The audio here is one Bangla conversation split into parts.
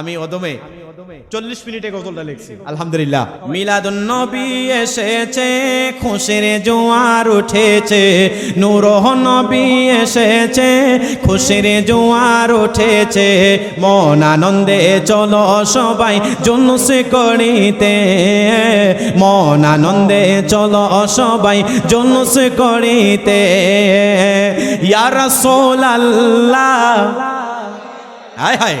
আমি অদমে চল্লিশ মিনিটে গজলটা লিখছি। আলহামদুলিল্লাহ। মিলাদুন নবী এসেছে খুশির জোয়ার উঠেছে নূর নবী এসেছে খুশির জোয়ার উঠেছে মন আনন্দে চলো সবাই জুলুস করিতে মন আনন্দে চলো সবাই জুলুস করিতে। ইয়া রাসূলুল্লাহ। হায় হায়।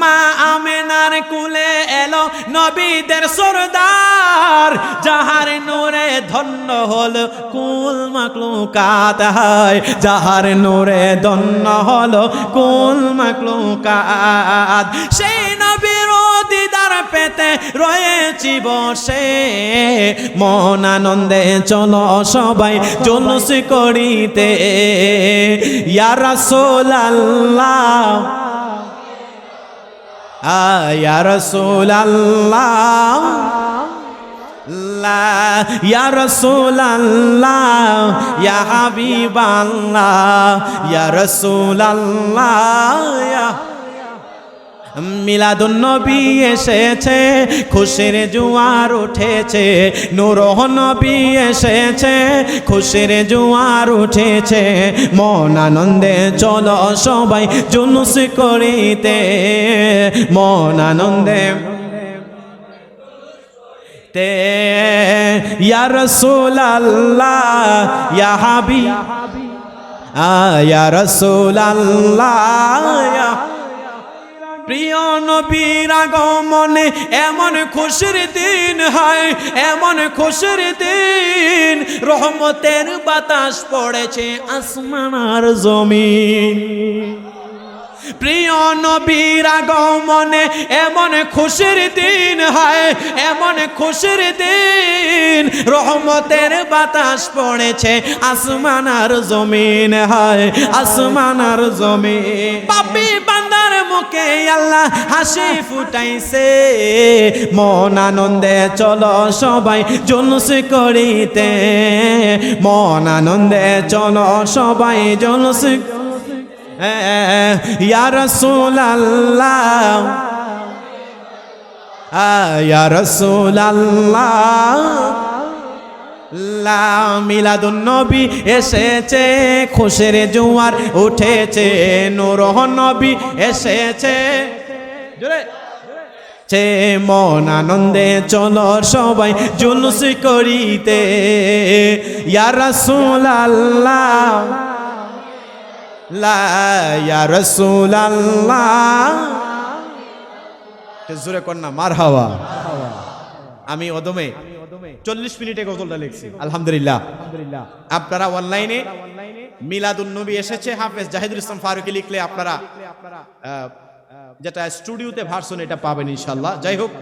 মা আমেনার কুলে এলো নবীদের সরদার, যাহার নূরে ধন্য হল কুল মাকলুকাত হয়, যাহার নূরে ধন্য হল কুল মাকলুকাত। সেই নবীর দিদার পেতে রয়েছি বসে মন আনন্দে চলো সবাই জলুস করিতে। ইয়া রাসূলুল্লাহ ইয়া রাসূলুল্লাহ ইয়া ইয়া রাসূলুল্লাহ ইয়া নবী এসেছে, খুশির জোয়ার উঠেছে নূর নবী এসেছে, খুশির জোয়ার উঠেছে, মন আনন্দে চলো সবাই জুলুস করিতে, মন আনন্দে তে, ইয়া রাসূলুল্লাহ, ইয়া হাবি ইয়া প্রিয় নবীর আগমনে এমন খুশির দিন হয়, এমন খুশির দিন। রহমতের বাতাস পড়েছে আসমান আর জমিন। প্রিয় নবীর আগমনে এমন খুশির দিন হয়, এমন খুশির দিন। রহমতের বাতাস পড়েছে আসমান আর জমিন হয়, আসমান আর জমিন। পাপি মুখে আল্লাহ হাসি ফুটাইছে। মন আনন্দে চলো সবাই জলুস করিতে। মন আনন্দে চলো সবাই জলুস ইয়া রাসূলুল্লাহ। ইয়া রাসূলুল্লাহ। লা মিলাদুন নবী এসেছে, খুশির জোয়ার উঠেছে নূর নবী এসেছে। জোরে। চে মন আনন্দে চলো সবাই জুলুস করিতে। ইয়া রাসূলুল্লাহ। লা ইয়া রাসূলুল্লাহ। জোরে না মার হাওয়া আমি অদমে। চল্লিশ মিনিটে গজলটা লিখছি। আলহামদুলিল্লাহ। আপনারা অনলাইনে মিলাদুল নবী এসেছে হাফেজ জাহিদুল ইসলাম ফারুকি লিখলে আপনারা যেটা স্টুডিওতে ভার্সন এটা পাবেন ইনশাল্লাহ যাই হোক